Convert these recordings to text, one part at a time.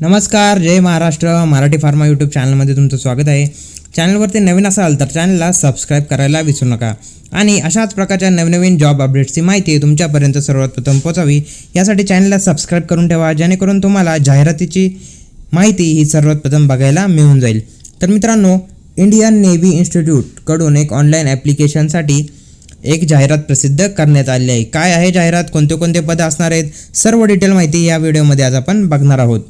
नमस्कार जय Maharashtra Marathi pharma YouTube चॅनलमध्ये तुमचं स्वागत आहे. चॅनलवरती नवीन असाल तर चॅनलला सबस्क्राईब करायला विसरू नका. आणि अशाच प्रकारच्या नवनवीन जॉब अपडेट्सची माहिती तुमच्यापर्यंत सर्वात प्रथम पोचावी यासाठी चॅनलला सबस्क्राईब करून ठेवा जेणेकरून तुम्हाला जाहिरातीची माहिती ही सर्वात प्रथम बघायला मिळून जाईल. तर मित्रांनो इंडियन नेव्ही इन्स्टिट्यूटकडून एक ऑनलाईन ॲप्लिकेशनसाठी एक जाहिरात प्रसिद्ध करण्यात आली आहे. काय आहे जाहिरात? कोणते कोणते पद असणार आहेत? सर्व डिटेल माहिती या व्हिडिओमध्ये आज आपण बघणार आहोत.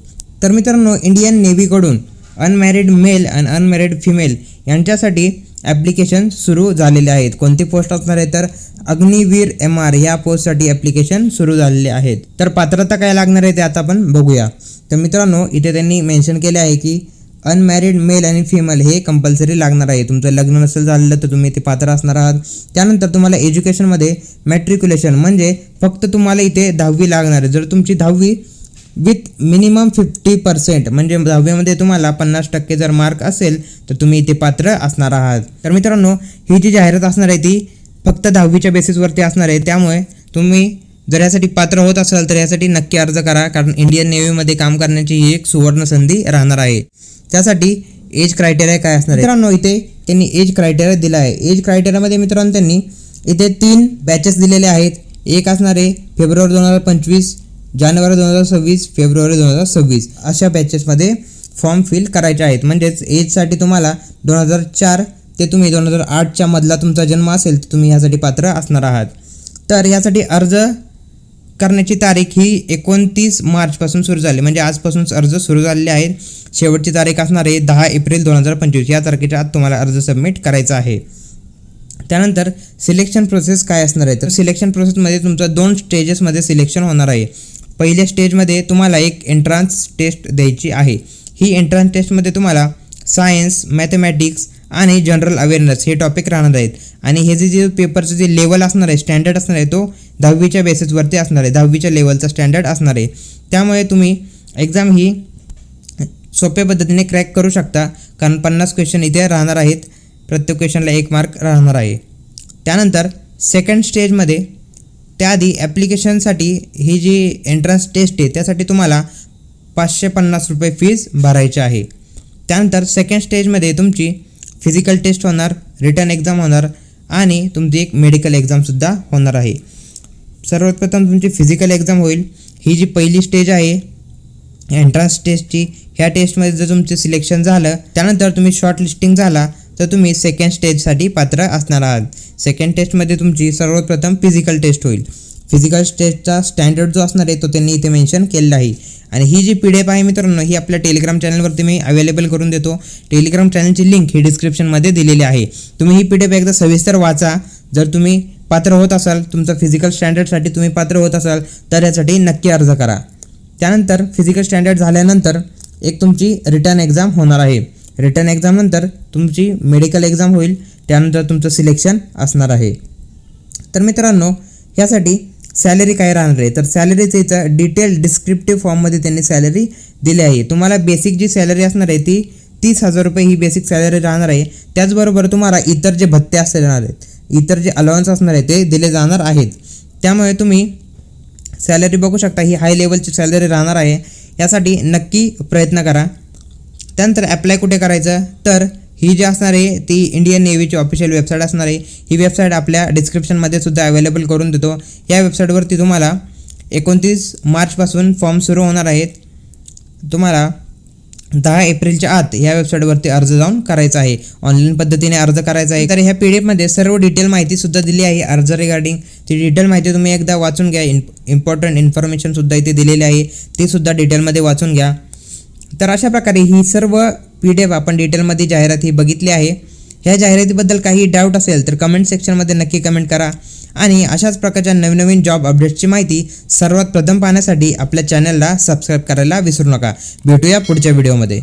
तर मित्रांनो इंडियन नेव्हीकडून अनमॅरिड मेल आणि अनमॅरिड फिमेल यांच्यासाठी ॲप्लिकेशन सुरू झालेले आहेत. कोणती पोस्ट असणार आहे? तर अग्निवीर एम आर ह्या पोस्टसाठी ॲप्लिकेशन सुरू झालेले आहेत. तर पात्रता काय लागणार आहे ते आता आपण बघूया. तर मित्रांनो इथे त्यांनी मेन्शन केले आहे की अनमॅरिड मेल आणि फिमेल हे कंपल्सरी लागणार आहे. तुमचं लग्न नसेल झालेलं तर तुम्ही ते पात्र असणार आहात. त्यानंतर तुम्हाला एज्युकेशनमध्ये मॅट्रिक्युलेशन म्हणजे फक्त तुम्हाला इथे दहावी लागणार आहे. जर तुमची दहावी विथ मिनिमम फिफ्टी पर्सेंट म्हणजे दहावीमध्ये तुम्हाला पन्नास टक्के जर मार्क असेल तर तुम्ही इथे पात्र असणार आहात. तर मित्रांनो ही जी जाहिरात असणार आहे ती फक्त दहावीच्या बेसिसवरती असणार आहे. त्यामुळे तुम्ही जर यासाठी पात्र होत असाल तर यासाठी नक्की अर्ज करा कारण इंडियन नेव्हीमध्ये काम करण्याची ही एक सुवर्ण संधी राहणार आहे. त्यासाठी एज क्रायटेरिया काय असणार आहे मित्रांनो इथे त्यांनी एज क्रायटेरिया दिला आहे. एज क्रायटेरियामध्ये मित्रांनो त्यांनी इथे तीन बॅचेस दिलेले आहेत. एक असणार आहे फेब्रुवारी दोन हजार पंचवीस जानेवारी दोन हजार सव्वीस फेब्रुवारी दोन हजार सव्वीस. अशा बॅचेसमध्ये फॉर्म फिल करायचे आहेत. म्हणजेच एजसाठी तुम्हाला दोन हजार चार ते तुम्ही दोन हजार आठच्या मधला तुमचा जन्म असेल तर तुम्ही ह्यासाठी पात्र असणार आहात. तर ह्यासाठी अर्ज करण्याची तारीख ही एकोणतीस मार्चपासून सुरू झाली. म्हणजे आजपासून अर्ज सुरू झालेले आहेत. शेवटची तारीख असणार आहे दहा एप्रिल दोन हजार पंचवीस. या तारखेच्या आत तुम्हाला अर्ज सबमिट करायचा आहे. त्यानंतर सिलेक्शन प्रोसेस काय असणार आहे? तर सिलेक्शन प्रोसेसमध्ये तुमचं दोन स्टेजेसमध्ये सिलेक्शन होणार आहे. पहिल्या स्टेजमध्ये तुम्हाला एक एंट्रान्स टेस्ट द्यायची आहे. ही एंट्रान्स टेस्टमध्ये तुम्हाला सायन्स मॅथमॅटिक्स आणि जनरल अवेअरनेस हे टॉपिक राहणार आहेत. आणि हे जे जे पेपरचं जे लेवल असणार आहे स्टँडर्ड असणार आहे तो दहावीच्या बेसिसवरती असणार आहे. दहावीच्या लेवलचा स्टँडर्ड असणार आहे. त्यामुळे तुम्ही एक्झाम ही सोप्या पद्धतीने क्रॅक करू शकता. कारण पन्नास क्वेश्चन इथे राहणार आहेत. प्रत्येक क्वेश्चनला एक मार्क राहणार आहे. त्यानंतर सेकंड स्टेजमध्ये त्याआधी ॲप्लिकेशनसाठी ही जी एंट्रन्स टेस्ट आहे त्यासाठी तुम्हाला पाचशे पन्नास रुपये फीज भरायची आहे. त्यानंतर सेकंड स्टेजमध्ये तुमची फिजिकल टेस्ट होणार रिटर्न एक्झाम होणार आणि तुमची एक मेडिकल एक्झामसुद्धा होणार आहे. सर्वात प्रथम तुमची फिजिकल एक्झाम होईल. ही जी पहिली स्टेज आहे एंट्रन्स टेस्टची ह्या टेस्टमध्ये जर तुमचं सिलेक्शन झालं त्यानंतर तुम्ही शॉर्ट लिस्टिंग झाला तर तुम्ही सेकंड स्टेजसाठी पात्र असणार आहात. सेकंड टेस्टमध्ये तुमची सर्वात प्रथम फिजिकल टेस्ट होईल. फिजिकल टेस्टचा स्टँडर्ड जो असणार आहे तो त्यांनी इथे मेन्शन केलेला आहे. आणि ही जी पी डी एफ आहे मित्रांनो ही आपल्या टेलिग्राम चॅनलवरती मी अवेलेबल करून देतो. टेलिग्राम चॅनलची लिंक ही डिस्क्रिप्शनमध्ये दिलेली आहे. तुम्ही ही पी डी एफ एकदा सविस्तर वाचा. जर तुम्ही पात्र होत असाल तुमचं फिजिकल स्टँडर्डसाठी तुम्ही पात्र होत असाल तर यासाठी नक्की अर्ज करा. त्यानंतर फिजिकल स्टँडर्ड झाल्यानंतर एक तुमची रिटर्न एक्झाम होणार आहे. रिटर्न एक्झामनंतर तुमची मेडिकल एक्झाम होईल. त्यानंतर तुमचं सिलेक्शन असणार आहे. तर मित्रांनो ह्यासाठी सॅलरी काय राहणार आहे? तर सॅलरीचं इथं डिटेल डिस्क्रिप्टिव्ह फॉर्ममध्ये त्यांनी सॅलरी दिली आहे. तुम्हाला बेसिक जी सॅलरी असणार आहे ती तीस हजार रुपये ही बेसिक सॅलरी राहणार आहे. त्याचबरोबर तुम्हाला इतर जे भत्ते असणार आहेत इतर जे अलाउन्स असणार आहे ते दिले जाणार आहेत. त्यामुळे तुम्ही सॅलरी बघू शकता ही हाय लेवलची सॅलरी राहणार आहे. यासाठी नक्की प्रयत्न करा. त्यानंतर ॲप्लाय कुठे करायचं? तर ही जी असणार आहे ती इंडियन नेव्हीची ऑफिशियल वेबसाईट असणार आहे. ही वेबसाईट आपल्या डिस्क्रिप्शनमध्ये सुद्धा अवेलेबल करून देतो. या वेबसाईटवरती तुम्हाला एकोणतीस मार्चपासून फॉर्म सुरू होणार आहेत. तुम्हाला दहा एप्रिलच्या आत या वेबसाईटवरती अर्ज जाऊन करायचा आहे. ऑनलाईन पद्धतीने अर्ज करायचा आहे. तर ह्या पी डी एफमध्ये सर्व डिटेल माहितीसुद्धा दिली आहे. अर्ज रिगार्डिंग ती डिटेल माहिती तुम्ही एकदा वाचून घ्या. इम्प इम्पॉर्टंट इन्फॉर्मेशनसुद्धा इथे दिलेली आहे. ती सुद्धा डिटेलमध्ये वाचून घ्या. तर अशा प्रकारे ही सर्व पी डी एफ आपण डिटेलमध्ये जाहिरात ही बघितली आहे. ह्या जाहिरातीबद्दल काही डाऊट असेल तर कमेंट सेक्शनमध्ये नक्की कमेंट करा. आणि अशाच प्रकारच्या नवनवीन जॉब अपडेट्सची माहिती सर्वात प्रथम पाहण्यासाठी आपल्या चॅनलला सबस्क्राईब करायला विसरू नका. भेटूया पुढच्या व्हिडिओमध्ये